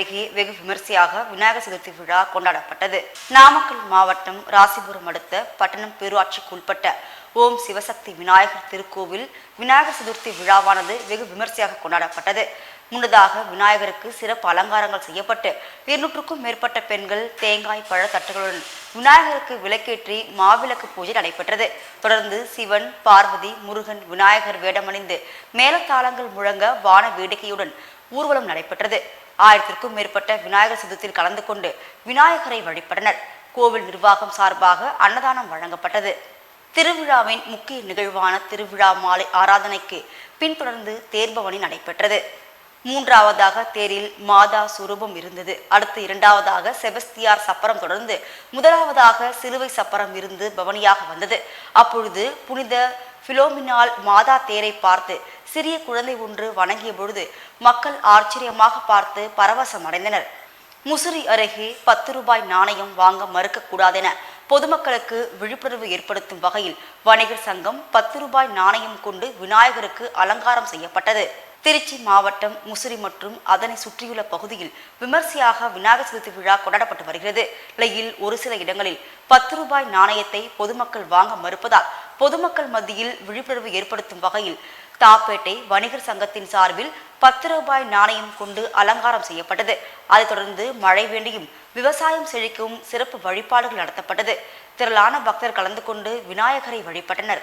அருகே வெகு விமர்சையாக விநாயகர் சதுர்த்தி விழா கொண்டாடப்பட்டது. நாமக்கல் மாவட்டம் ராசிபுரம் அடுத்த பட்டணம் பேரூராட்சிக்கு உட்பட்ட ஓம் சிவசக்தி விநாயகர் திருக்கோவில் விநாயகர் சதுர்த்தி விழாவானது வெகு விமர்சையாக கொண்டாடப்பட்டது. முன்னதாக விநாயகருக்கு சிறப்பு அலங்காரங்கள் செய்யப்பட்டு இருநூற்றுக்கும் மேற்பட்ட பெண்கள் தேங்காய் பழ தட்டுகளுடன் விநாயகருக்கு விளக்கேற்றி மாவிளக்கு பூஜை நடைபெற்றது. தொடர்ந்து சிவன் பார்வதி முருகன் விநாயகர் வேடமணிந்து மேலத்தாளங்கள் முழங்க வான வேடிக்கையுடன் ஊர்வலம் நடைபெற்றது. ஆயிரத்திற்கும் மேற்பட்ட விநாயகர் சதுர்த்தியில் கலந்து கொண்டு விநாயகரை வழிபட்டனர். கோவில் நிர்வாகம் சார்பாக அன்னதானம் வழங்கப்பட்டது. திருவிழாவின் முக்கிய நிகழ்வான திருவிழா மாலை ஆராதனைக்கு பின்தொடர்ந்து தேர்பவனி நடைபெற்றது. மூன்றாவதாக தேரில் மாதா சுரூபம் இருந்தது. அடுத்து இரண்டாவதாக செபஸ்தியார் சப்பரம் தொடர்ந்து முதலாவதாக சிலுவை சப்பரம் இருந்து பவனியாக வந்தது. அப்பொழுது புனித பிலோமினால் மாதா தேரை பார்த்து சிறிய குழந்தை ஒன்று வணங்கிய பொழுது மக்கள் ஆச்சரியமாக பார்த்து பரவசம் அடைந்தனர் முசிறி அருகே பத்து ரூபாய் நாணயம் வாங்க மறுக்கக்கூடாதென பொதுமக்களுக்கு விழிப்புணர்வு ஏற்படுத்தும் வகையில் வணிகர் சங்கம் பத்து ரூபாய் நாணயம் கொண்டு விநாயகருக்கு அலங்காரம் செய்யப்பட்டது. திருச்சி மாவட்டம் முசிறி மற்றும் அதனை சுற்றியுள்ள பகுதியில் விமர்சையாக விநாயகர் சதுர்த்தி விழா கொண்டாடப்பட்டு வருகிறது. நிலையில் ஒரு சில இடங்களில் பத்து ரூபாய் நாணயத்தை பொதுமக்கள் வாங்க மறுப்பதால் பொதுமக்கள் மத்தியில் விழிப்புணர்வு ஏற்படுத்தும் வகையில் தாப்பேட்டை வணிகர் சங்கத்தின் சார்பில் பத்து ரூபாய் நாணயம் கொண்டு அலங்காரம் செய்யப்பட்டது. அதைத் தொடர்ந்து மழை வேண்டியும் விவசாயம் செழிக்கும் சிறப்பு வழிபாடுகள் நடத்தப்பட்டது. திரளான பக்தர் கலந்து கொண்டு விநாயகரை வழிபட்டனர்.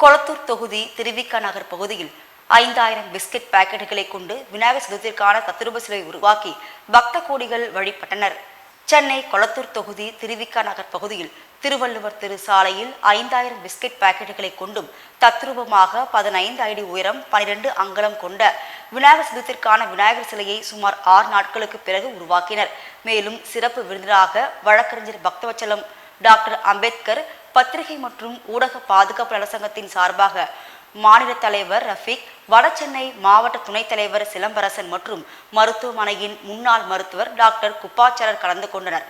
கொளத்தூர் தொகுதி திருவிக்கா நகர் பகுதியில் ஐந்தாயிரம் பிஸ்கட் பாக்கெட்டுகளை கொண்டு விநாயகர் சதுர்த்திற்கான தத்துரூப சிலை உருவாக்கி பக்த கோடிகள் வழிபட்டனர். சென்னை கொளத்தூர் தொகுதி திருவிக்கா நகர் பகுதியில் திருவள்ளுவர் திரு சாலையில் ஐந்தாயிரம் பிஸ்கட் பாக்கெட்டுகளை கொண்டும் தத்ரூபமாக பதினைந்து அடி உயரம் பனிரெண்டு அங்கலம் கொண்ட விநாயகர் சதுர்த்திற்கான விநாயகர் சிலையை சுமார் ஆறு நாட்களுக்கு பிறகு உருவாக்கினர். மேலும் சிறப்பு விருந்தினராக வழக்கறிஞர் பக்தவச்சலம் டாக்டர் அம்பேத்கர் பத்திரிகை மற்றும் ஊடக பாதுகாப்பு நலசங்கத்தின் சார்பாக மாநில தலைவர் ரஃபீக் வடசென்னை மாவட்ட துணைத் தலைவர் சிலம்பரசன் மற்றும் மருத்துவமனையின் முன்னாள் மருத்துவர் டாக்டர் குப்பாச்சாரர் கலந்து கொண்டனர்.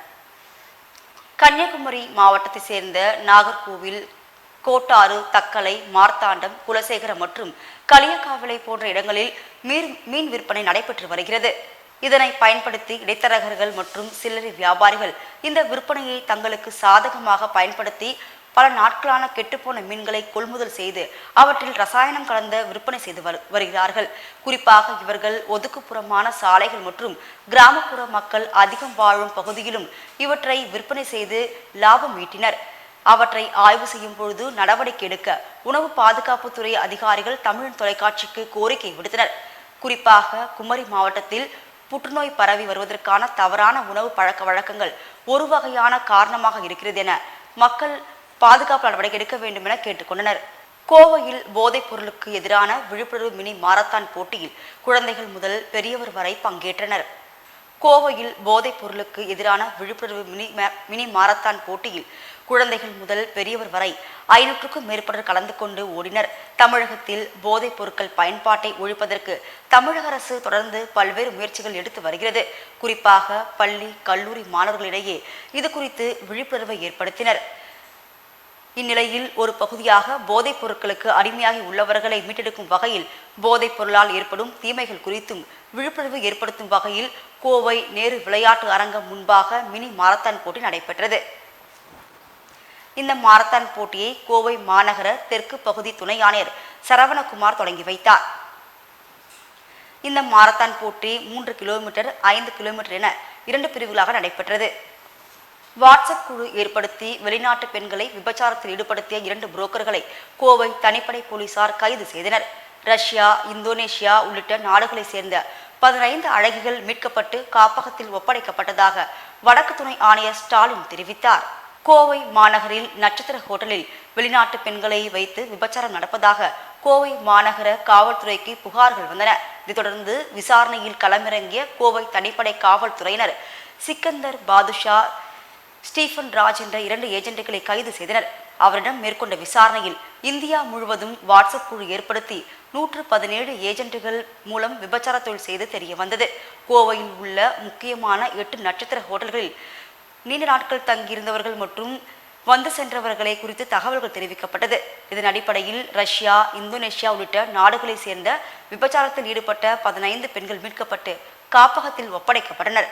கன்னியாகுமரி மாவட்டத்தை சேர்ந்த நாகர்கோவில் கோட்டாறு தக்கலை மார்த்தாண்டம் குலசேகரம் மற்றும் களியக்காவிளை போன்ற இடங்களில் மீன் மீன் விற்பனை நடைபெற்று வருகிறது. இதனை பயன்படுத்தி இடைத்தரகர்கள் மற்றும் சில்லறை வியாபாரிகள் இந்த விற்பனையை தங்களுக்கு சாதகமாக பயன்படுத்தி பல நாட்களான கெட்டுப்போன மீன்களை கொள்முதல் செய்து அவற்றில் ரசாயனம் கலந்த விற்பனை செய்து வரு- வருகிறார்கள். குறிப்பாக இவர்கள் ஒதுக்குப்புறமான சாலைகள் மற்றும் கிராமப்புற மக்கள் அதிகம் வாழும் பகுதியிலும் இவற்றை விற்பனை செய்து லாபம் ஈட்டினர். அவற்றை ஆய்வு செய்யும் பொழுது நடவடிக்கை எடுக்க உணவு பாதுகாப்புத்துறை அதிகாரிகள் தமிழ் தொலைக்காட்சிக்கு கோரிக்கை விடுத்தனர். குறிப்பாக குமரி மாவட்டத்தில் புற்றுநோய் பரவி வருவதற்கான தவறான உணவு பழக்க வழக்கங்கள் ஒரு வகையான காரணமாக இருக்கிறது என மக்கள் பாதுகாப்பு நடவடிக்கை எடுக்க வேண்டும் என கேட்டுக்கொண்டனர். கோவையில் போதைப் பொருளுக்கு எதிரான விழிப்புணர்வு மினி மாரத்தான் போட்டியில் குழந்தைகள் முதல் பெரியவர் வரை பங்கேற்றனர். கோவையில் போதைப் பொருளுக்கு எதிரான விழிப்புணர்வு மினி மினி மாரத்தான் போட்டியில் குழந்தைகள் முதல் பெரியவர் வரை ஐநூற்றுக்கும் மேற்பட்டோர் கலந்து கொண்டு ஓடினர். தமிழகத்தில் போதைப் பொருட்கள் பயன்பாட்டை ஒழிப்பதற்கு தமிழக அரசு தொடர்ந்து பல்வேறு முயற்சிகள் எடுத்து வருகிறது. குறிப்பாக பள்ளி கல்லூரி மாணவர்களிடையே இது குறித்து விழிப்புணர்வை ஏற்படுத்தினர். இந்நிலையில் ஒரு பகுதியாக போதைப் பொருட்களுக்கு அடிமையாகி உள்ளவர்களை மீட்டெடுக்கும் வகையில் போதைப் பொருளால் ஏற்படும் தீமைகள் குறித்தும் விழிப்புணர்வு ஏற்படுத்தும் வகையில் கோவை நேரு விளையாட்டு அரங்கம் முன்பாக மினி மாரத்தான் போட்டி நடைபெற்றது. இந்த மாரத்தான் போட்டியை கோவை மாநகர தெற்கு பகுதி துணை ஆணையர் சரவணகுமார் தொடங்கி வைத்தார். இந்த மாரத்தான் போட்டி மூன்று கிலோமீட்டர் ஐந்து கிலோமீட்டர் என இரண்டு பிரிவுகளாக நடைபெற்றது. வாட்ஸ்அப் குழு ஏற்படுத்தி வெளிநாட்டு பெண்களை விபச்சாரத்தில் ஈடுபடுத்திய இரண்டு புரோக்கர்களை கோவை தனிப்படை போலீசார் கைது செய்தனர். ரஷ்யா இந்தோனேஷியா உள்ளிட்ட நாடுகளைச் சேர்ந்த பதினைந்து அழகிகள் மீட்கப்பட்டு காப்பகத்தில் ஒப்படைக்கப்பட்டதாக வடக்கு துணை ஆணையர் ஸ்டாலின் தெரிவித்தார். கோவை மாநகரில் நட்சத்திர ஹோட்டலில் வெளிநாட்டு பெண்களை வைத்து விபச்சாரம் நடப்பதாக கோவை மாநகர காவல்துறைக்கு புகார்கள் வந்தன. இதைத் தொடர்ந்து விசாரணையில் களமிறங்கிய கோவை தனிப்படை காவல்துறையினர் சிக்கந்தர் பாதுஷா ஸ்டீஃபன் ராஜ் என்ற இரண்டு ஏஜென்ட்டுகளை கைது செய்தனர். அவரிடம் மேற்கொண்ட விசாரணையில் இந்தியா முழுவதும் வாட்ஸ்அப் குழு ஏற்படுத்தி நூற்று பதினேழு ஏஜென்ட்டுகள் மூலம் விபச்சார தொழில் செய்து தெரிய வந்தது. கோவையில் உள்ள முக்கியமான எட்டு நட்சத்திர ஹோட்டல்களில் நீண்ட நாட்கள் தங்கியிருந்தவர்கள் மற்றும் வந்து சென்றவர்களை குறித்து தகவல்கள் தெரிவிக்கப்பட்டது. இதன் அடிப்படையில் ரஷ்யா இந்தோனேஷியா உள்ளிட்ட நாடுகளைச் சேர்ந்த விபச்சாரத்தில் ஈடுபட்ட பதினைந்து பெண்கள் மீட்கப்பட்டு காப்பகத்தில் ஒப்படைக்கப்பட்டனர்.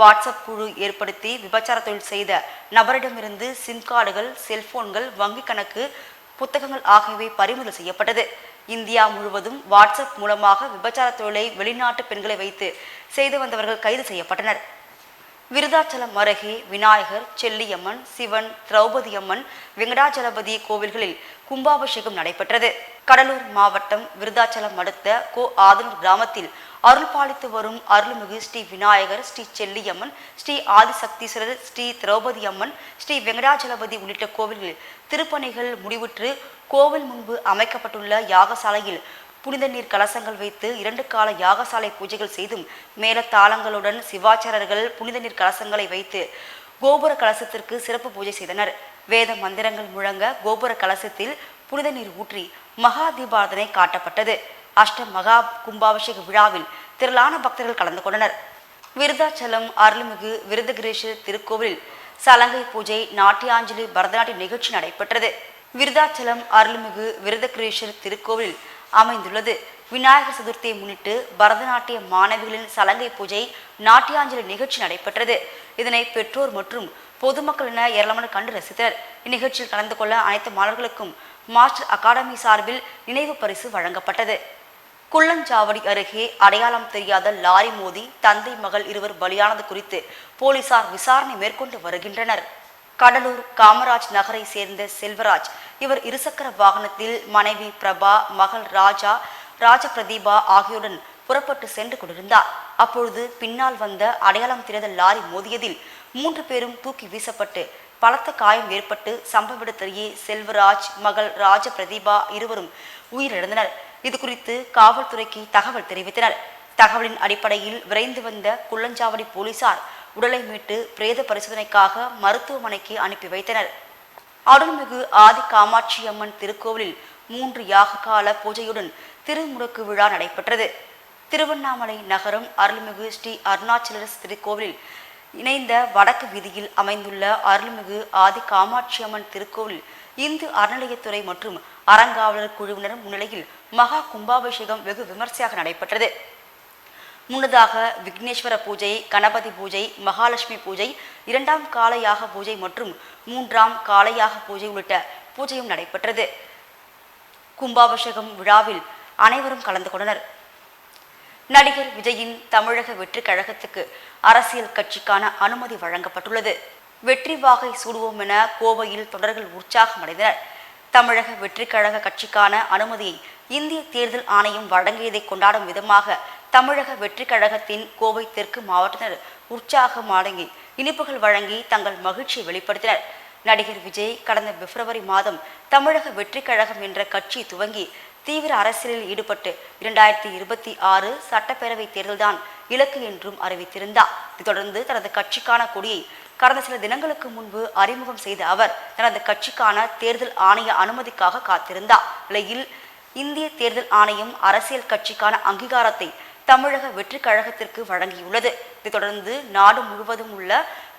வாட்ஸ்அப் குழு ஏற்படுத்தி விபச்சார தொழில் செய்த நபரிடமிருந்து சிம் கார்டுகள் செல்போன்கள் வங்கிக் கணக்கு புத்தகங்கள் ஆகியவை பறிமுதல் செய்யப்பட்டது. இந்தியா முழுவதும் வாட்ஸ்அப் மூலமாக விபச்சார தொழிலை வெளிநாட்டு பெண்களை வைத்து செய்து வந்தவர்கள் கைது செய்யப்பட்டனர். விருதாச்சலம் அருகே விநாயகர் செல்லியம்மன் சிவன் திரௌபதி அம்மன் வெங்கடாச்சலபதி கோவில்களில் கும்பாபிஷேகம் நடைபெற்றது. கடலூர் மாவட்டம் விருதாச்சலம் அடுத்த கோ ஆதனூர் கிராமத்தில் அருள் பாலித்து வரும் அருள்மிகு ஸ்ரீ விநாயகர் ஸ்ரீ செல்லியம்மன் ஸ்ரீ ஆதிசக்தீஸ்வரர் ஸ்ரீ திரௌபதி அம்மன் ஸ்ரீ வெங்கடாச்சலபதி உள்ளிட்ட கோவில்களில் திருப்பணிகள் முடிவுற்று கோவில் முன்பு அமைக்கப்பட்டுள்ள யாகசாலையில் புனித நீர் கலசங்கள் வைத்து இரண்டு கால யாகசாலை பூஜைகள் செய்தும் மேலத்தாளங்களுடன் சிவாச்சாரர்கள் புனித நீர் கலசங்களை வைத்து கோபுர கலசத்திற்கு சிறப்பு பூஜை செய்தனர். வேத மந்திரங்கள் முழங்க கோபுர கலசத்தில் புனித நீர் ஊற்றி மகா தீபாரதனை காட்டப்பட்டது. அஷ்ட மகா கும்பாபிஷேக விழாவில் திரளான பக்தர்கள் கலந்து கொண்டனர். விருதாச்சலம் அருள்மிகு விருதகிரீஷர் திருக்கோவிலில் சலங்கை பூஜை நாட்டியாஞ்சலி பரதநாட்டிய நிகழ்ச்சி நடைபெற்றது. விருதாச்சலம் அருள்மிகு விருதகிரீஷர் திருக்கோவிலில் அமைந்துள்ளது. விநாயகர் சதுர்த்தியை முன்னிட்டு பரதநாட்டிய மாணவிகளின் சலங்கை பூஜை நாட்டியாஞ்சலி நிகழ்ச்சி நடைபெற்றது. இதனை பெற்றோர் மற்றும் பொதுமக்கள் என ஏராளமான கண்டு ரசித்தனர். இந்நிகழ்ச்சியில் கலந்து கொள்ள அனைத்து மாணவர்களுக்கும் மாஸ்டர் அகாடமி சார்பில் நினைவு பரிசு வழங்கப்பட்டது. குள்ளஞ்சாவடி அருகே அடையாளம் தெரியாத லாரி மோதி தந்தை மகள் இருவர் பலியானது குறித்து போலீசார் விசாரணை மேற்கொண்டு வருகின்றனர். கடலூர் காமராஜ் நகரை சேர்ந்த செல்வராஜ். இவர் இருசக்கர வாகனத்தில் மனைவி பிரபா மகள் ராஜா ராஜ பிரதீபா ஆகியோருடன் புறப்பட்டு சென்று கொண்டிருந்தார். அப்பொழுது பின்னால் வந்த அடையாளம் தெரியாத லாரி மோதியதில் மூன்று பேரும் தூக்கி வீசப்பட்டு பலத்த காயம் ஏற்பட்டு சம்பவ இடத்திலேயே செல்வராஜ் மகள் ராஜ பிரதீபா இருவரும் உயிரிழந்தனர். இது குறித்து காவல்துறைக்கு தகவல் தெரிவித்தனர். தகவலின் அடிப்படையில் விரைந்து வந்த குள்ளஞ்சாவடி போலீசார் உடலை மீட்டு பிரேத பரிசோதனைக்காக மருத்துவமனைக்கு அனுப்பி வைத்தனர். அருள்மிகு ஆதி காமாட்சி அம்மன் திருக்கோவிலில் மூன்று யாக கால பூஜையுடன் திருமுடக்கு விழா நடைபெற்றது. திருவண்ணாமலை நகரம் அருள்மிகு ஸ்ரீ அருணாச்சலர் திருக்கோவிலில் இணைந்த வடக்கு வீதியில் அமைந்துள்ள அருள்மிகு ஆதி காமாட்சி அம்மன் திருக்கோவில் இந்து அறநிலையத்துறை மற்றும் அறங்காவலர் குழுவினர் முன்னிலையில் மகா கும்பாபிஷேகம் வெகு விமர்சையாக நடைபெற்றது. முன்னதாக விக்னேஸ்வர பூஜை கணபதி பூஜை மகாலட்சுமி பூஜை இரண்டாம் காலையாக பூஜை மற்றும் மூன்றாம் காலையாக பூஜை உள்ளிட்ட பூஜையும் நடைபெற்றது. கும்பாபிஷேகம் விழாவில் அனைவரும் கலந்து கொண்டனர். நடிகர் விஜயின் தமிழக வெற்றி கழகத்துக்கு அரசியல் கட்சிக்கான அனுமதி வழங்கப்பட்டுள்ளது. வெற்றி வாகை சூடுவோம் என கோவையில் தொடர்கள் உற்சாகமடைந்தனர். தமிழக வெற்றி கழக கட்சிக்கான அனுமதியை இந்திய தேர்தல் ஆணையம் வழங்கியதை கொண்டாடும் விதமாக தமிழக வெற்றி கழகத்தின் கோவை தெற்கு மாவட்டத்தினர் உற்சாகம் அடங்கி இனிப்புகள் வழங்கி தங்கள் மகிழ்ச்சியை வெளிப்படுத்தினர். நடிகர் விஜய் கடந்த பிப்ரவரி மாதம் தமிழக வெற்றி கழகம் என்ற கட்சி துவங்கி தீவிர அரசியலில் ஈடுபட்டு இரண்டாயிரத்தி இருபத்தி ஆறு சட்டப்பேரவை தேர்தல்தான் இலக்கு என்றும் அறிவித்திருந்தார். தொடர்ந்து தனது கட்சிக்கான கொடியை கடந்த சில தினங்களுக்கு முன்பு அறிமுகம் செய்த அவர் தனது கட்சிக்கான தேர்தல் ஆணைய அனுமதிக்காக காத்திருந்தார். நிலையில் இந்திய தேர்தல் ஆணையம் அரசியல் கட்சிக்கான அங்கீகாரத்தை தமிழக வெற்றி கழகத்திற்கு வழங்கியுள்ளது. இதைத் தொடர்ந்து நாடு முழுவதும் உள்ள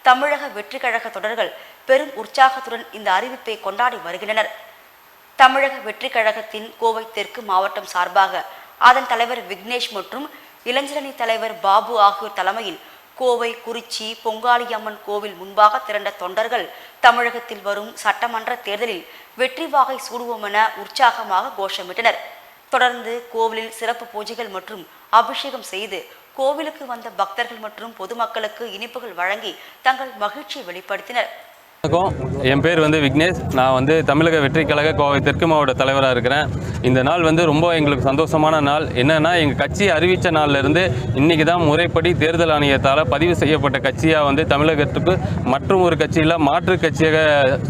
தமிழக வெற்றி கழக தொடர்கள் பெரும் உற்சாகத்துடன் இந்த அறிவிப்பை கொண்டாடி வருகின்றனர். தமிழக வெற்றி கழகத்தின் கோவை தெற்கு மாவட்டம் சார்பாக அதன் தலைவர் விக்னேஷ் மற்றும் இளைஞரணி தலைவர் பாபு ஆகியோர் தலைமையில் கோவை குறிச்சி பொங்காளியம்மன் கோவில் முன்பாக திரண்ட தொண்டர்கள் தமிழகத்தில் வரும் சட்டமன்ற தேர்தலில் வெற்றி வாகை சூடுவோம் என உற்சாகமாக கோஷமிட்டனர். தொடர்ந்து கோவிலில் சிறப்பு பூஜைகள் மற்றும் அபிஷேகம் செய்து கோவிலுக்கு வந்த பக்தர்கள் மற்றும் பொதுமக்களுக்கு இனிப்புகள் வழங்கி தங்கள் மகிழ்ச்சியை வெளிப்படுத்தினர். வணக்கம். என் பேர் வந்து விக்னேஷ். நான் வந்து தமிழக வெற்றி கழக கோவை தெற்கு மாவட்ட தலைவராக இருக்கிறேன். இந்த நாள் வந்து ரொம்ப எங்களுக்கு சந்தோஷமான நாள். என்னென்னா எங்கள் கட்சி அறிவித்த நாள்லேருந்து இன்றைக்கி தான் முறைப்படி தேர்தல் ஆணையத்தால் பதிவு செய்யப்பட்ட கட்சியாக வந்து தமிழகத்துக்கு மற்றும் ஒரு கட்சியில் மாற்று கட்சியாக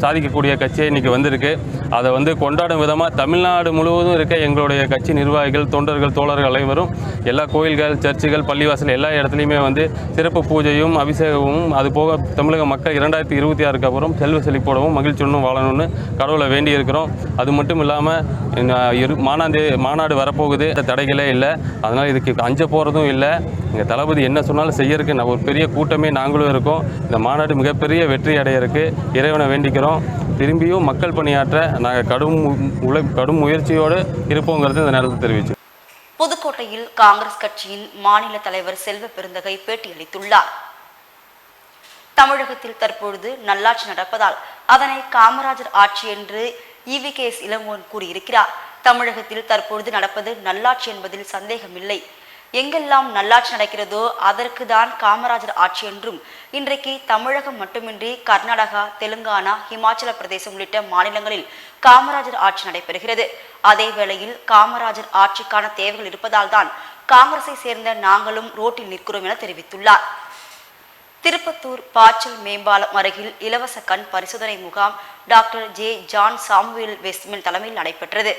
சாதிக்கக்கூடிய கட்சியாக இன்றைக்கி வந்திருக்கு. அதை வந்து கொண்டாடும் விதமாக தமிழ்நாடு முழுவதும் இருக்க எங்களுடைய கட்சி நிர்வாகிகள் தொண்டர்கள் தோழர்கள் அனைவரும் எல்லா கோயில்கள் சர்ச்சுகள் பள்ளிவாசல் எல்லா இடத்துலையுமே வந்து சிறப்பு பூஜையும் அபிஷேகமும் அது போக தமிழக மக்கள் இரண்டாயிரத்தி இருபத்தி ஆறுக்கு அப்புறம் செல்வ செழிப்போடவும் மகிழ்ச்சியுடனும் வாழணும்னு கடவுளை வேண்டி இருக்கிறோம் அது மட்டும் இல்லாமல் மாநாடு மாநாடு வரப்போகுது. இந்த தடைகளே இல்லை. அதனால் இதுக்கு அஞ்ச போகிறதும் இல்லை. எங்கள் தளபதி என்ன சொன்னாலும் செய்யறதுக்கு நான் ஒரு பெரிய கூட்டமே நாங்களும் இருக்கோம். இந்த மாநாடு மிகப்பெரிய வெற்றி அடையிறதுக்கு இறைவனை வேண்டிக்கிறோம். திரும்பியும் மக்கள் பணியாற்ற நாங்கள் கடும் உழை கடும் முயற்சியோடு இருப்போங்கிறது இந்த நேரத்தில் தெரிவிச்சு. புதுக்கோட்டையில் காங்கிரஸ் கட்சியின் மாநில தலைவர் செல்வ பெருந்தகை பேட்டியளித்துள்ளார். தமிழகத்தில் தற்பொழுது நல்லாட்சி நடப்பதால் அதனை காமராஜர் ஆட்சி என்று இவி கே. எஸ். இளங்கோவன் கூறியிருக்கிறார். தமிழகத்தில் தற்பொழுது நடப்பது நல்லாட்சி என்பதில் சந்தேகமில்லை. எங்கெல்லாம் நல்லாட்சி நடக்கிறதோ அதற்கு தான் காமராஜர் ஆட்சி என்றும் இன்றைக்கு தமிழகம் மட்டுமின்றி கர்நாடகா தெலுங்கானா ஹிமாச்சல பிரதேசம் உள்ளிட்ட மாநிலங்களில் காமராஜர் ஆட்சி நடைபெறுகிறது. அதே வேளையில் காமராஜர் ஆட்சிக்கான தேவைகள் இருப்பதால் தான் காங்கிரஸை சேர்ந்த நாங்களும் ரோட்டில் நிற்கிறோம் என தெரிவித்துள்ளார். திருப்பத்தூர் பாச்சல் மேம்பாலம் அருகில் இலவச கண் பரிசோதனை முகாம் doctor J John Samuel Westman தலைமையில் நடைபெற்றது.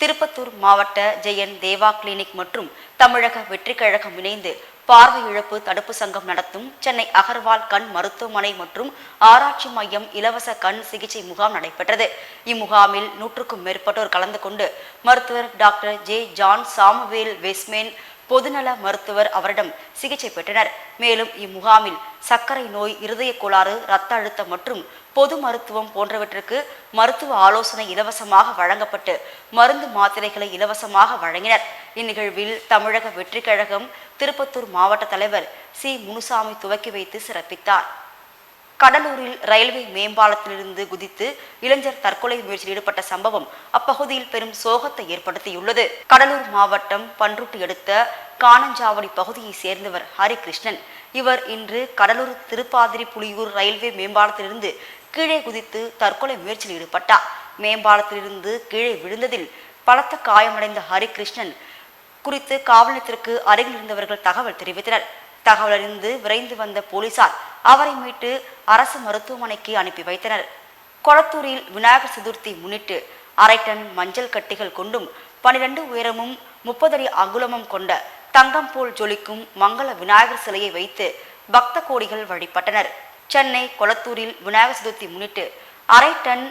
திருப்பத்தூர் மாவட்ட ஜெயன் தேவா கிளினிக் மற்றும் தமிழக வெற்றி கழகம் இணைந்து பார்வை இழப்பு தடுப்பு சங்கம் நடத்தும் சென்னை அகர்வால் கண் மருத்துவமனை மற்றும் ஆராய்ச்சி மையம் இலவச கண் சிகிச்சை முகாம் நடைபெற்றது. இம்முகாமில் நூற்றுக்கும் மேற்பட்டோர் கலந்து கொண்டு மருத்துவர் doctor J John Samuel Westman பொதுநல மருத்துவர் அவரிடம் சிகிச்சை பெற்றனர். மேலும் இம்முகாமில் சர்க்கரை நோய் இருதய கோளாறு இரத்த அழுத்தம் மற்றும் பொது மருத்துவம் போன்றவற்றுக்கு மருத்துவ ஆலோசனை இலவசமாக வழங்கப்பட்டு மருந்து மாத்திரைகளை இலவசமாக வழங்கினர். இந்நிகழ்வில் தமிழக வெற்றி கழகம் திருப்பத்தூர் மாவட்ட தலைவர் சி. முனுசாமி துவக்கி வைத்து சிறப்பித்தார். கடலூரில் ரயில்வே மேம்பாலத்திலிருந்து குதித்து இளைஞர் தற்கொலை முயற்சியில் ஈடுபட்ட சம்பவம் அப்பகுதியில் பெரும் சோகத்தை ஏற்படுத்தியுள்ளது. கடலூர் மாவட்டம் பன்ருட்டி அடுத்த காணஞ்சாவடி பகுதியைச் சேர்ந்தவர் ஹரிகிருஷ்ணன். இவர் இன்று கடலூர் திருப்பாதிரி புலியூர் ரயில்வே மேம்பாலத்திலிருந்து கீழே குதித்து தற்கொலை முயற்சியில் ஈடுபட்டார். மேம்பாலத்திலிருந்து கீழே விழுந்ததில் பலத்த காயமடைந்த ஹரிகிருஷ்ணன் குறித்து காவல் நிலையத்திற்கு அருகில் இருந்தவர்கள் தகவல் தெரிவித்தனர். தகவலறிந்து விரைந்து வந்த போலீசார் அவரை மீட்டு அரசு மருத்துவமனைக்கு அனுப்பி வைத்தனர். கொளத்தூரில் விநாயகர் சதுர்த்தி முன்னிட்டு அரை டன் மஞ்சள் கட்டிகள் கொண்டும் பனிரெண்டு உயரமும் முப்பது அடி அங்குலமும் கொண்ட தங்கம் போல் ஜொலிக்கும் மங்கள விநாயகர் சிலையை வைத்து பக்த கோடிகள் வழிபட்டனர். சென்னை கொளத்தூரில் விநாயகர் சதுர்த்தி முன்னிட்டு அரை டன்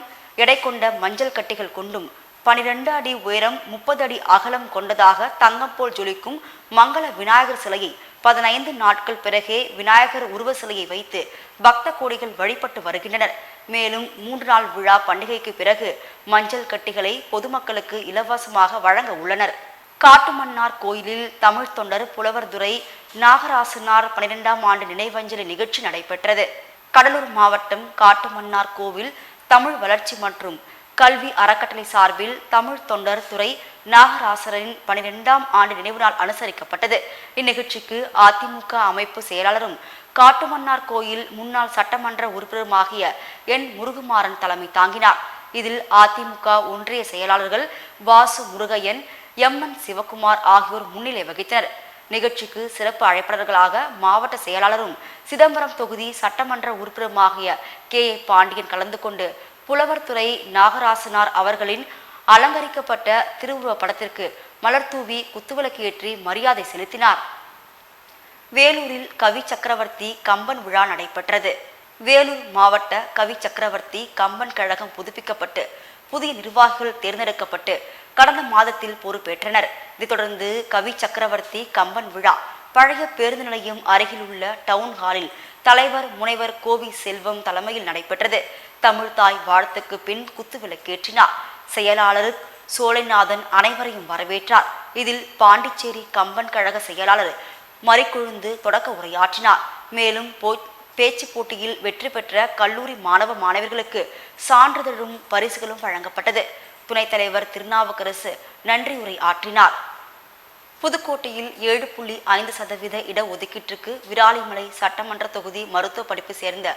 எடை கொண்ட மஞ்சள் கட்டிகள் கொண்டும் பனிரெண்டு அடி உயரம் முப்பது அடி அகலம் கொண்டதாக தங்கம் போல் ஜொலிக்கும் மங்கள விநாயகர் சிலையை பதினைந்து நாட்கள் பிறகே விநாயகர் உருவ சிலையை வைத்து பக்த கோடிகள் வழிபட்டு வருகின்றனர். மேலும் மூன்று நாள் விழா பண்டிகைக்கு பிறகு மஞ்சள் கட்டிகளை பொதுமக்களுக்கு இலவசமாக வழங்க உள்ளனர். காட்டுமன்னார் கோயிலில் தமிழ் தொண்டர் புலவர் துறை நாகராசனார் பனிரெண்டாம் ஆண்டு நினைவஞ்சலி நிகழ்ச்சி நடைபெற்றது. கடலூர் மாவட்டம் காட்டுமன்னார் கோவில் தமிழ் வளர்ச்சி மற்றும் கல்வி அறக்கட்டளை சார்பில் தமிழ் தொண்டர் துறை நாகராசரின் பனிரெண்டாம் ஆண்டு நினைவு நாள் அனுசரிக்கப்பட்டது. இந்நிகழ்ச்சிக்கு அதிமுக அமைப்பு செயலாளரும் காட்டுமன்னார் கோயில் முன்னாள் சட்டமன்ற உறுப்பினருமாகிய என் முருகுமாறன் தலைமை தாங்கினார். இதில் அதிமுக ஒன்றிய செயலாளர்கள் வாசு முருகையன் எம் என் சிவகுமார் ஆகியோர் முன்னிலை வகித்தனர். நிகழ்ச்சிக்கு சிறப்பு அழைப்பாளர்களாக மாவட்ட செயலாளரும் சிதம்பரம் தொகுதி சட்டமன்ற உறுப்பினருமாகிய கே ஏ பாண்டியன் கலந்து கொண்டு புலவர் துறை நாகராசனார் அவர்களின் அலங்கரிக்கப்பட்ட திருவுருவப் படத்திற்கு மலர் தூவி குத்துவிளக்கு ஏற்றி மரியாதை செலுத்தினார். வேலூரில் கவி சக்கரவர்த்தி கம்பன் விழா நடைபெற்றது. வேலூர் மாவட்ட கவி சக்கரவர்த்தி கம்பன் கழகம் புதுப்பிக்கப்பட்டு புதிய நிர்வாகிகள் தேர்ந்தெடுக்கப்பட்டு கடந்த மாதத்தில் பொறுப்பேற்றனர். இதைத் தொடர்ந்து கவி சக்கரவர்த்தி கம்பன் விழா பழைய பேருந்து நிலையம் அருகில் உள்ள டவுன் ஹாலில் தலைவர் முனைவர் கோவி செல்வம் தலைமையில் நடைபெற்றது. தமிழ்தாய் வாழ்த்துக்கு பின் குத்துவிளக்கேற்றினார் செயலாளர் சோலைநாதன் அனைவரையும் வரவேற்றார். இதில் பாண்டிச்சேரி கம்பன் கழக செயலாளர் மறிக்குழுந்து தொடக்க உரையாற்றினார். மேலும் போ- பேச்சு போட்டியில் வெற்றி பெற்ற கல்லூரி மாணவ மாணவர்களுக்கு சான்றிதழும் பரிசுகளும் வழங்கப்பட்டது. துணைத் தலைவர் திருநாவுக்கரசு நன்றி உரை ஆற்றினார். புதுக்கோட்டையில் ஏழு புள்ளி ஐந்து சதவீத இடஒதுக்கீட்டிற்கு விராலிமலை சட்டமன்ற தொகுதி மருத்துவ படிப்பு சேர்ந்த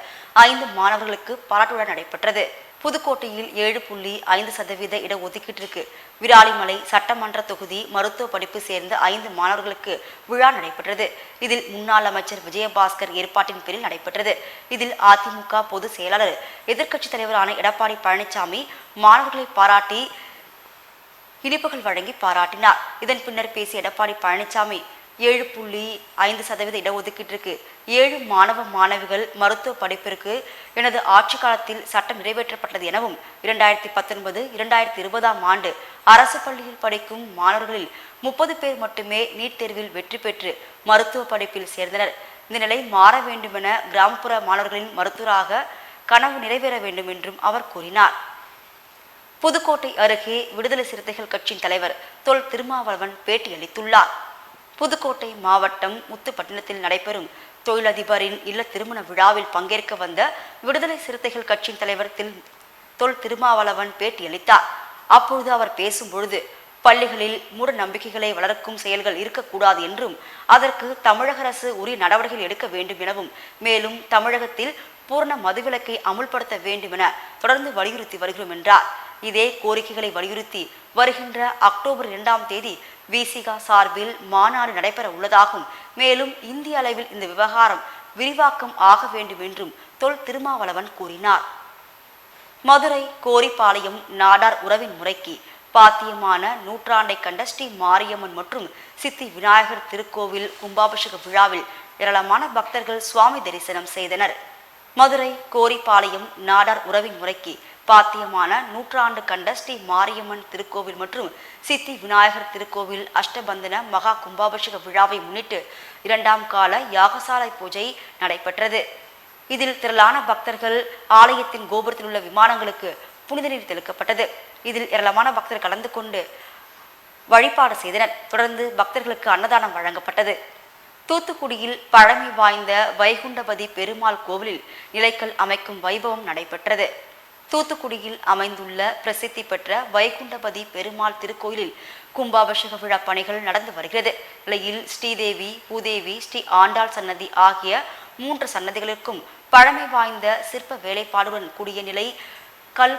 ஐந்து மாணவர்களுக்கு பாராட்டு விழா நடைபெற்றது. புதுக்கோட்டையில் ஏழு புள்ளி ஐந்து சதவீத இடஒதுக்கீட்டிற்கு விராலிமலை சட்டமன்ற தொகுதி மருத்துவ படிப்பு சேர்ந்த ஐந்து மாணவர்களுக்கு விழா நடைபெற்றது. இதில் முன்னாள் அமைச்சர் விஜயபாஸ்கர் ஏற்பாட்டின் பேரில் நடைபெற்றது. இதில் அதிமுக பொதுச் செயலாளர் எதிர்க்கட்சித் தலைவரான எடப்பாடி பழனிசாமி மாணவர்களை பாராட்டி இனிப்புகள் வழங்கி பாராட்டினார். இதன் பின்னர் பேசிய எடப்பாடி பழனிசாமி ஏழு புள்ளி ஐந்து சதவீத இடஒதுக்கீட்டிற்கு ஏழு மாணவ மாணவிகள் மருத்துவ படிப்பிற்கு எனது ஆட்சி காலத்தில் சட்டம் நிறைவேற்றப்பட்டது எனவும் இரண்டாயிரத்தி பத்தொன்பது இரண்டாயிரத்தி இருபதாம் ஆண்டு அரசு பள்ளியில் படிக்கும் மாணவர்களில் முப்பது பேர் மட்டுமே நீட் தேர்வில் வெற்றி பெற்று மருத்துவ படிப்பில் சேர்ந்தனர். இந்த நிலை மாற வேண்டுமென கிராமப்புற மாணவர்களின் மருத்துவராக கனவு நிறைவேற வேண்டும் என்றும் அவர் கூறினார். புதுக்கோட்டை அருகே விடுதலை சிறுத்தைகள் கட்சியின் தலைவர் தொல் திருமாவளவன் பேட்டியளித்துள்ளார். புதுக்கோட்டை மாவட்டம் முத்துப்பட்டினத்தில் நடைபெறும் தொழிலதிபரின் இல்ல திருமண விழாவில் பங்கேற்க வந்த விடுதலை சிறுத்தைகள் கட்சியின் தலைவர் தில் தொல் திருமாவளவன் பேட்டியளித்தார். அப்பொழுது அவர் பேசும்பொழுது பள்ளிகளில் மூட நம்பிக்கைகளை வளர்க்கும் செயல்கள் இருக்கக்கூடாது என்றும் அதற்கு தமிழக அரசு உரிய நடவடிக்கைகள் எடுக்க வேண்டும் எனவும் மேலும் தமிழகத்தில் பூர்ண மதுவிலக்கை அமுல்படுத்த வேண்டும் என தொடர்ந்து வலியுறுத்தி வருகிறோம் என்றார். இதே கோரிக்கைகளை வலியுறுத்தி வருகின்ற அக்டோபர் இரண்டாம் தேதி விசிகா சார்பில் மாநாடு நடைபெற உள்ளதாகவும் மேலும் இந்திய அளவில் இந்த விவகாரம் விரிவாக்கம் ஆக வேண்டும் என்றும் தொல் திருமாவளவன் கூறினார். மதுரை கோரிப்பாளையம் நாடார் உறவின் முறைக்கு பாத்தியமான நூற்றாண்டை கண்ட ஸ்ரீ மாரியம்மன் மற்றும் சித்தி விநாயகர் திருக்கோவில் கும்பாபிஷேக விழாவில் ஏராளமான பக்தர்கள் சுவாமி தரிசனம் செய்தனர். மதுரை கோரிப்பாளையம் நாடார் உறவின் முறைக்கு பாத்தியமான நூற்றாண்டு கண்ட ஸ்ரீ மாரியம்மன் திருக்கோவில் மற்றும் சித்தி விநாயகர் திருக்கோவில் அஷ்டபந்தன மகா கும்பாபிஷேக விழாவை முன்னிட்டு இரண்டாம் கால யாகசாலை பூஜை நடைபெற்றது. இதில் திரளான பக்தர்கள் ஆலயத்தின் கோபுரத்தில் உள்ள விமானங்களுக்கு புனித நீர் தெளிக்கப்பட்டது. இதில் ஏராளமான பக்தர் கலந்து கொண்டு வழிபாடு செய்தனர். தொடர்ந்து பக்தர்களுக்கு அன்னதானம் வழங்கப்பட்டது. தூத்துக்குடியில் பழமை வாய்ந்த வைகுண்டபதி பெருமாள் கோவிலில் நிலைக்கல் அமைக்கும் வைபவம் நடைபெற்றது. தூத்துக்குடியில் அமைந்துள்ள பிரசித்தி பெற்ற வைகுண்டபதி பெருமாள் திருக்கோயிலில் கும்பாபிஷேக விழா பணிகள் நடந்து வருகிறது. நிலையில் ஸ்ரீதேவி பூதேவி ஸ்ரீ ஆண்டாள் சன்னதி ஆகிய மூன்று சன்னதிகளுக்கும் பழமை வாய்ந்த சிற்ப வேலைப்பாடுடன் கூடிய நிலை கல்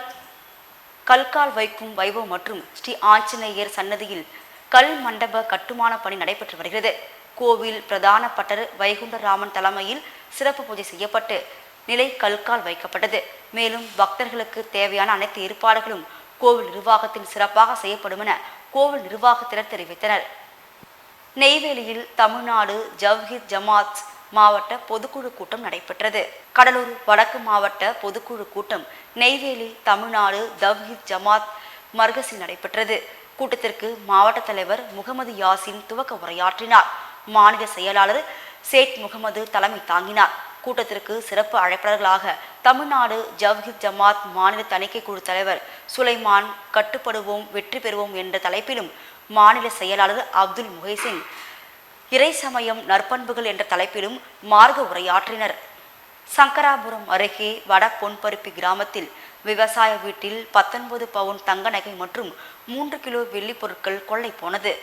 கல்கால் வைக்கும் வைபவ் மற்றும் ஸ்ரீ ஆஞ்சநேயர் சன்னதியில் கல் மண்டப கட்டுமான பணி நடைபெற்று வருகிறது. கோவில் பிரதான பட்டர் வைகுண்டராமன் தலைமையில் சிறப்பு பூஜை செய்யப்பட்டு நிலை கல்கால் வைக்கப்பட்டது. மேலும் பக்தர்களுக்கு தேவையான அனைத்து ஏற்பாடுகளும் கோவில் நிர்வாகத்தில் சிறப்பாக செய்யப்படும் என கோவில் நிர்வாகத்தினர் தெரிவித்தனர். நெய்வேலியில் தமிழ்நாடு ஜவ்ஹீத் ஜமாத் மாவட்ட பொதுக்குழு கூட்டம் நடைபெற்றது. கடலூர் வடக்கு மாவட்ட பொதுக்குழு கூட்டம் நெய்வேலி தமிழ்நாடு தவ்ஹீத் ஜமாத் மர்கசில் நடைபெற்றது. கூட்டத்திற்கு மாவட்ட தலைவர் முகமது யாசின் துவக்க உரையாற்றினார். மாநில செயலாளர் சேட் முகமது தலைமை தாங்கினார். கூட்டத்திற்கு சிறப்பு அழைப்பாளர்களாக தமிழ்நாடு ஜவ்ஹித் ஜமாத் மாநில தணிக்கை குழு தலைவர் சுலைமான் கட்டுப்படுவோம் வெற்றி பெறுவோம் என்ற தலைப்பிலும் மாநில செயலாளர் அப்துல் முஹைசின் இறை சமயம் நற்பண்புகள் என்ற தலைப்பிலும் மார்க்க உரையாற்றினர். சங்கராபுரம் அருகே வட பொன்பருப்பி கிராமத்தில் விவசாய வீட்டில் பத்தொன்பது பவுன் தங்க நகை மற்றும் மூன்று கிலோ வெள்ளி பொருட்கள் கொள்ளை போனது.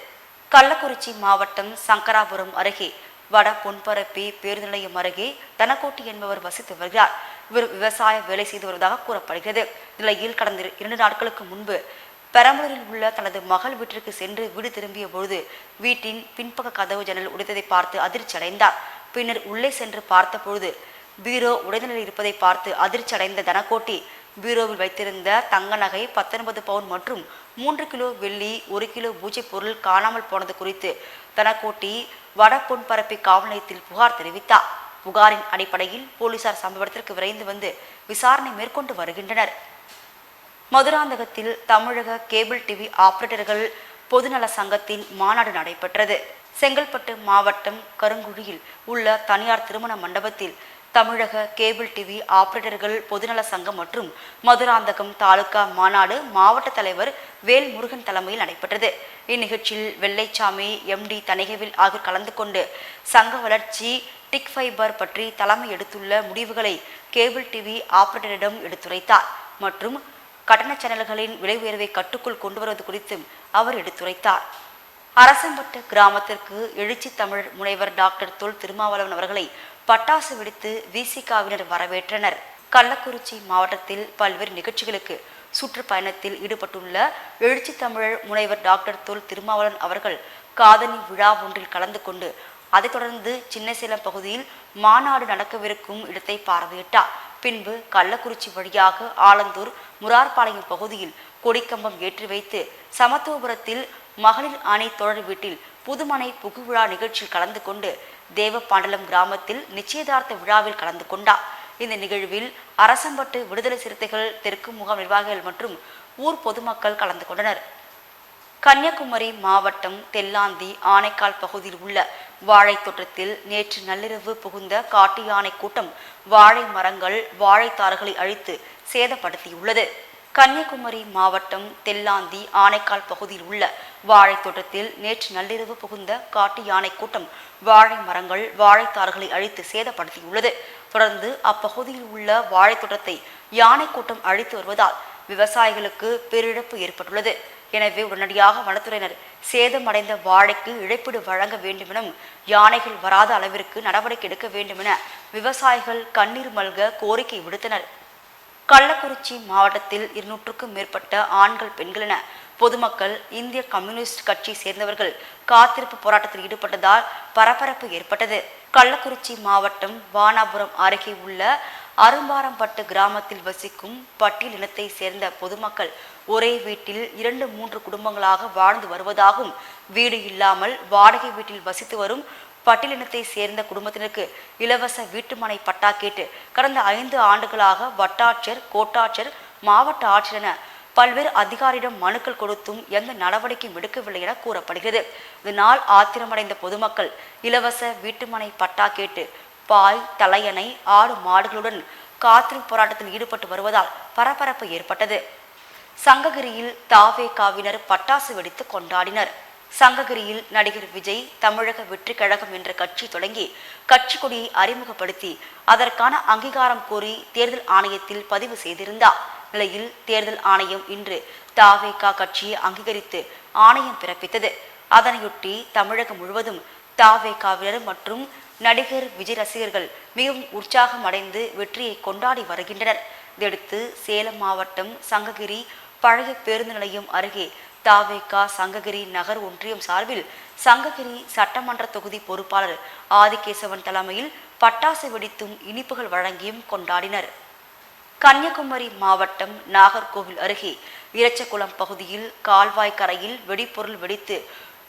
கள்ளக்குறிச்சி மாவட்டம் சங்கராபுரம் அருகே வட பொன்பரப்பி பேருந்து நிலையம் அருகே தனக்கோட்டி என்பவர் வசித்து வருகிறார். இவர் விவசாய வேலை செய்து வருவதாக கூறப்படுகிறது. நிலையில் கடந்த இரண்டு நாட்களுக்கு முன்பு பெரம்பலூரில் உள்ள தனது மகள் வீட்டிற்கு சென்று வீடு திரும்பிய பொழுது வீட்டின் பின்பக்க கதவு ஜன்னல் உடைத்ததை பார்த்து அதிர்ச்சி அடைந்தார் பின்னர் உள்ளே சென்று பார்த்தபொழுது பீரோ உடைந்த நிலையில் இருப்பதை பார்த்து அதிர்ச்சி அடைந்த தனக்கோட்டி பீரோவில் வைத்திருந்த தங்க நகை பத்தொன்பது பவுன் மற்றும் மூன்று கிலோ வெள்ளி ஒரு கிலோ பூஜை பொருள் காணாமல் போனது குறித்து தனக்கோட்டி வட பொன்பரப்பி காவல் நிலையத்தில் புகார் தெரிவித்தார். புகாரின் அடிப்படையில் போலீசார் சம்பவத்திற்கு விரைந்து வந்து விசாரணை மேற்கொண்டு வருகின்றனர். மதுராந்தகத்தில் தமிழக கேபிள் டிவி ஆபரேட்டர்கள் பொதுநல சங்கத்தின் மாநாடு நடைபெற்றது. செங்கல்பட்டு மாவட்டம் கருங்குழியில் உள்ள தனியார் திருமண மண்டபத்தில் தமிழக கேபிள் டிவி ஆபரேட்டர்கள் பொதுநல சங்கம் மற்றும் மதுராந்தகம் தாலுகா மாநாடு மாவட்ட தலைவர் வேல் முருகன் தலைமையில் நடைபெற்றது. இந்நிகழ்ச்சியில் வெள்ளைச்சாமி எம்டி தணிகவில் ஆகியோர் கலந்து கொண்டு சங்க வளர்ச்சி டிக் ஃபைபர் பற்றி தலைமை எடுத்துள்ள முடிவுகளை கேபிள் டிவி ஆபரேட்டரிடம் எடுத்துரைத்தார். மற்றும் கட்டண சேனல்களின் விலை உயர்வை கட்டுக்குள் கொண்டு வருவது குறித்தும் அவர் எடுத்துரைத்தார். அரசம்பட்டு கிராமத்திற்கு எழுச்சி தமிழ் முனைவர் டாக்டர் தொல் திருமாவளவன் அவர்களை பட்டாசு வெடித்து விசிகாவினர் வரவேற்றனர். கள்ளக்குறிச்சி மாவட்டத்தில் பல்வேறு நிகழ்ச்சிகளுக்கு சுற்றுப்பயணத்தில் ஈடுபட்டுள்ள எழுச்சி தமிழர் முனைவர் டாக்டர் தொல் திருமாவளவன் அவர்கள் காதணி விழா ஒன்றில் கலந்து கொண்டு அதைத் தொடர்ந்து சின்னசேலம் பகுதியில் மாநாடு நடக்கவிருக்கும் இடத்தை பார்வையிட்டார். பின்பு கள்ளக்குறிச்சி வழியாக ஆலந்தூர் முரார்பாளையம் பகுதியில் கொடிக்கம்பம் ஏற்றி வைத்து சமத்துவபுரத்தில் மகளிர் அணை தொடர் வீட்டில் புதுமனை புகுவிழா நிகழ்ச்சியில் கலந்து கொண்டு தேவபாண்டலம் கிராமத்தில் நிச்சயதார்த்த விழாவில் கலந்து கொண்டார். இந்த நிகழ்வில் அரசம்பட்டு விடுதலை சிறுத்தைகள் தெற்கு முகாம் நிர்வாகிகள் மற்றும் ஊர் பொதுமக்கள் கலந்து கொண்டனர். கன்னியாகுமரி மாவட்டம் தெல்லாந்தி ஆனைக்கால் பகுதியில் உள்ள வாழைத்தோட்டத்தில் நேற்று நள்ளிரவு புகுந்த காட்டு யானை கூட்டம் வாழை மரங்கள் வாழைத்தார்களை அழித்து சேதப்படுத்தியுள்ளது. கன்னியாகுமரி மாவட்டம் தெல்லாந்தி ஆனைக்கால் பகுதியில் உள்ள வாழைத்தோட்டத்தில் நேற்று நள்ளிரவு புகுந்த காட்டு யானை கூட்டம் வாழை மரங்கள் வாழைத்தார்களை அழித்து சேதப்படுத்தியுள்ளது. தொடர்ந்து அப்பகுதியில் உள்ள வாழைத்தோட்டத்தை யானை கூட்டம் அழித்து வருவதால் விவசாயிகளுக்கு பேரிழப்பு ஏற்பட்டுள்ளது. எனவே உடனடியாக வனத்துறையினர் சேதமடைந்த வாழைக்கு இழப்பீடு வழங்க வேண்டுமெனும் யானைகள் வராத அளவிற்கு நடவடிக்கை எடுக்க வேண்டுமென விவசாயிகள் கண்ணீர் மல்க கோரிக்கை விடுத்தனர். கள்ளக்குறிச்சி மாவட்டத்தில் இருநூற்றுக்கும் மேற்பட்ட ஆண்கள் பெண்கள் என பொதுமக்கள் இந்திய கம்யூனிஸ்ட் கட்சி சேர்ந்தவர்கள் காத்திருப்பு போராட்டத்தில் ஈடுபட்டதால் பரபரப்பு ஏற்பட்டது. கள்ளக்குறிச்சி மாவட்டம் வானாபுரம் அருகே உள்ள அரும்பாரம்பட்டு கிராமத்தில் வசிக்கும் பட்டியல் இனத்தை சேர்ந்த பொதுமக்கள் ஒரே வீட்டில் இரண்டு மூன்று குடும்பங்களாக வாழ்ந்து வருவதாகவும் வீடு இல்லாமல் வாடகை வீட்டில் வசித்து வரும் பட்டியலினத்தை சேர்ந்த குடும்பத்தினருக்கு இலவச வீட்டுமனை பட்டா கேட்டு கடந்த ஐந்து ஆண்டுகளாக வட்டாட்சியர் கோட்டாட்சியர் மாவட்ட ஆட்சியர் என பல்வேறு அதிகாரியிடம் மனுக்கள் கொடுத்தும் எந்த நடவடிக்கையும் எடுக்கவில்லை என கூறப்படுகிறது. இதனால் ஆத்திரமடைந்த பொதுமக்கள் இலவச வீட்டுமனை பட்டா கேட்டு பாய் தலையணை ஆடு மாடுகளுடன் காத்திருப்பு போராட்டத்தில் ஈடுபட்டு வருவதால் பரபரப்பு ஏற்பட்டது. சங்ககிரியில் தாவேகாவினர் பட்டாசு வெடித்து கொண்டாடினர். சங்ககிரியில் நடிகர் விஜய் தமிழக வெற்றி கழகம் என்ற கட்சி தொடங்கி கட்சி கொடியை அறிமுகப்படுத்தி அதற்கான அங்கீகாரம் கோரி தேர்தல் ஆணையத்தில் பதிவு செய்திருந்தார். நிலையில் தேர்தல் ஆணையம் இன்று தாவேகா கட்சியை அங்கீகரித்து ஆணையம் பிறப்பித்தது. அதனையொட்டி தமிழகம் முழுவதும் தாவேகாவினர் மற்றும் நடிகர் விஜய் ரசிகர்கள் மிகவும் உற்சாகம் அடைந்து வெற்றியை கொண்டாடி வருகின்றனர். இதையடுத்து சேலம் மாவட்டம் சங்ககிரி பழைய பேருந்து நிலையம் அருகே தாவேகா சங்ககிரி நகர் ஒன்றியம் சார்பில் சங்ககிரி சட்டமன்ற தொகுதி பொறுப்பாளர் ஆதிகேசவன் தலைமையில் பட்டாசு வெடித்தும் இனிப்புகள் வழங்கியும் கொண்டாடினர். கன்னியாகுமரி மாவட்டம் நாகர்கோவில் அருகே இரச்சகுளம் பகுதியில் கால்வாய் கரையில் வெடிப்பொருள் வெடித்து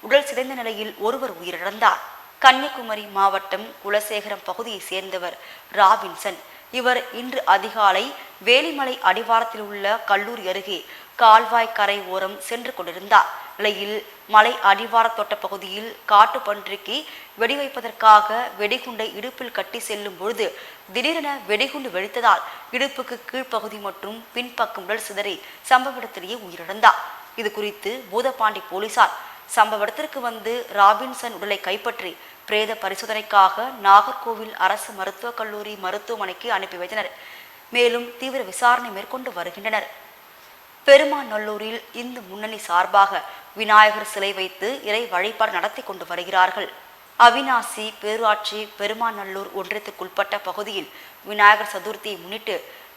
உடல் சிதைந்த நிலையில் ஒருவர் உயிரிழந்தார். கன்னியாகுமரி மாவட்டம் குலசேகரம் பகுதியைச் சேர்ந்தவர் ராபின்சன். இவர் இன்று அதிகாலை வேலிமலை அடிவாரத்தில் உள்ள கல்லூரி அருகே கால்வாய் கரை ஓரம் சென்று கொண்டிருந்தார். நிலையில் மலை அடிவார தோட்ட பகுதியில் காட்டு பன்றிக்கு வெடிவைப்பதற்காக வெடிகுண்டை இடுப்பில் கட்டி செல்லும் பொழுது திடீரென வெடிகுண்டு வெடித்ததால் இடுப்புக்கு கீழ்ப்பகுதி மற்றும் பின்பக்கம் உடல் சிதறி சம்பவ இடத்திலேயே உயிரிழந்தார். இது குறித்து பூதப்பாண்டி போலீசார் சம்பவ இடத்திற்கு வந்து ராபின்சன் உடலை கைப்பற்றி பிரேத பரிசோதனைக்காக நாகர்கோவில் அரசு மருத்துவக் கல்லூரி மருத்துவமனைக்கு அனுப்பி வைத்தனர். மேலும் தீவிர விசாரணை மேற்கொண்டு வருகின்றனர். பெருமாநல்லூரில் இந்து முன்னணி சார்பாக விநாயகர் சிலை வைத்து இறை வழிபாடு நடத்தி கொண்டு வருகிறார்கள். அவினாசி பேராட்சி பெருமாநல்லூர் ஒன்றியத்துக்குட்பட்ட பகுதியில் விநாயகர் சதுர்த்தியை முன்னிட்டு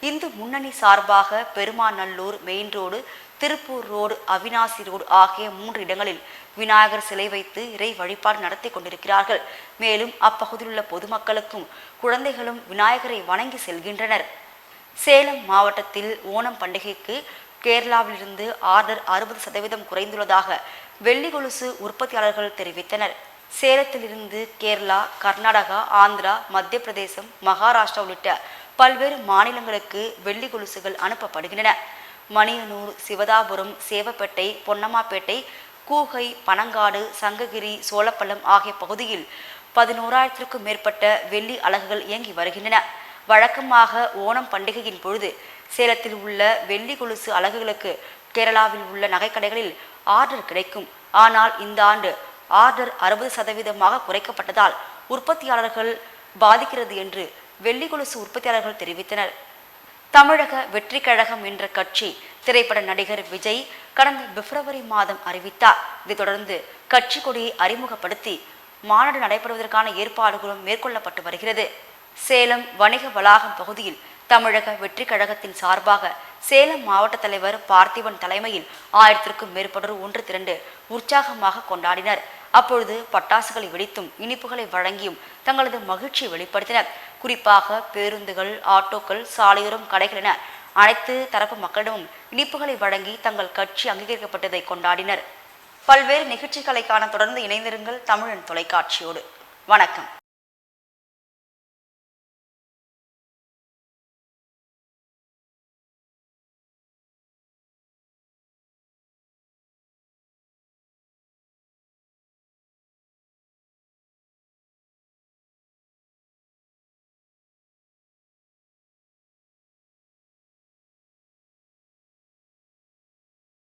இந்து முன்னணி சார்பாக Perumanallur main road Tiruppur road Avinashi road ஆகிய மூன்று இடங்களில் விநாயகர் சிலை வைத்து இறை வழிபாடு நடத்தி கொண்டிருக்கிறார்கள். மேலும் அப்பகுதியில் உள்ள பொதுமக்களுக்கும் குழந்தைகளும் விநாயகரை வணங்கி செல்கின்றனர். சேலம் மாவட்டத்தில் ஓணம் பண்டிகைக்கு கேரளாவிலிருந்து ஆர்டர் அறுபது சதவீதம் குறைந்துள்ளதாக வெள்ளி கொலுசு உற்பத்தியாளர்கள் தெரிவித்தனர். சேலத்திலிருந்து கேரளா கர்நாடகா ஆந்திரா மத்திய பிரதேசம் மகாராஷ்டிரா உள்ளிட்ட பல்வேறு மாநிலங்களுக்கு வெள்ளி கொலுசுகள் அனுப்பப்படுகின்றன. மணியனூர் சிவதாபுரம் சேவப்பேட்டை பொன்னம்மாப்பேட்டை கூகை பனங்காடு சங்ககிரி சோழப்பள்ளம் ஆகிய பகுதியில் பதினோராயிரத்திற்கும் மேற்பட்ட வெள்ளி அலகுகள் இயங்கி வருகின்றன. வழக்கமாக ஓணம் பண்டிகையின் பொழுது சேலத்தில் உள்ள வெள்ளி கொலுசு அலகுகளுக்கு கேரளாவில் உள்ள நகைக்கடைகளில் ஆர்டர் கிடைக்கும். ஆனால் இந்த ஆண்டு ஆர்டர் அறுபது சதவீதமாக குறைக்கப்பட்டதால் உற்பத்தியாளர்கள் பாதிக்கிறது என்று வெள்ளி கொலுசு உற்பத்தியாளர்கள் தெரிவித்தனர். தமிழக வெற்றி கழகம் என்ற கட்சி திரைப்பட நடிகர் விஜய் கடந்த பிப்ரவரி மாதம் அறிவித்தார். இதைத் தொடர்ந்து கட்சி கொடியை அறிமுகப்படுத்தி மாநாடு நடைபெறுவதற்கான ஏற்பாடுகளும் மேற்கொள்ளப்பட்டு வருகிறது. சேலம் வணிக வளாகம் பகுதியில் தமிழக வெற்றி கழகத்தின் சார்பாக சேலம் மாவட்ட தலைவர் பார்த்திபன் தலைமையில் ஆயிரத்திற்கும் மேற்பட்டோர் ஒன்று திரண்டு உற்சாகமாக கொண்டாடினர். அப்பொழுது பட்டாசுகளை வெடித்தும் இனிப்புகளை வழங்கியும் தங்களது மகிழ்ச்சியை வெளிப்படுத்தினர். குறிப்பாக பேருந்துகள் ஆட்டோக்கள் சாலையோரம் கடைகள் என அனைத்து தரப்பு மக்களிடமும் இனிப்புகளை வழங்கி தங்கள் கட்சி அங்கீகரிக்கப்பட்டதை கொண்டாடினர். பல்வேறு நிகழ்ச்சிகளை காண தொடர்ந்து இணைந்திருங்கள் தமிழன் தொலைக்காட்சியோடு. வணக்கம்.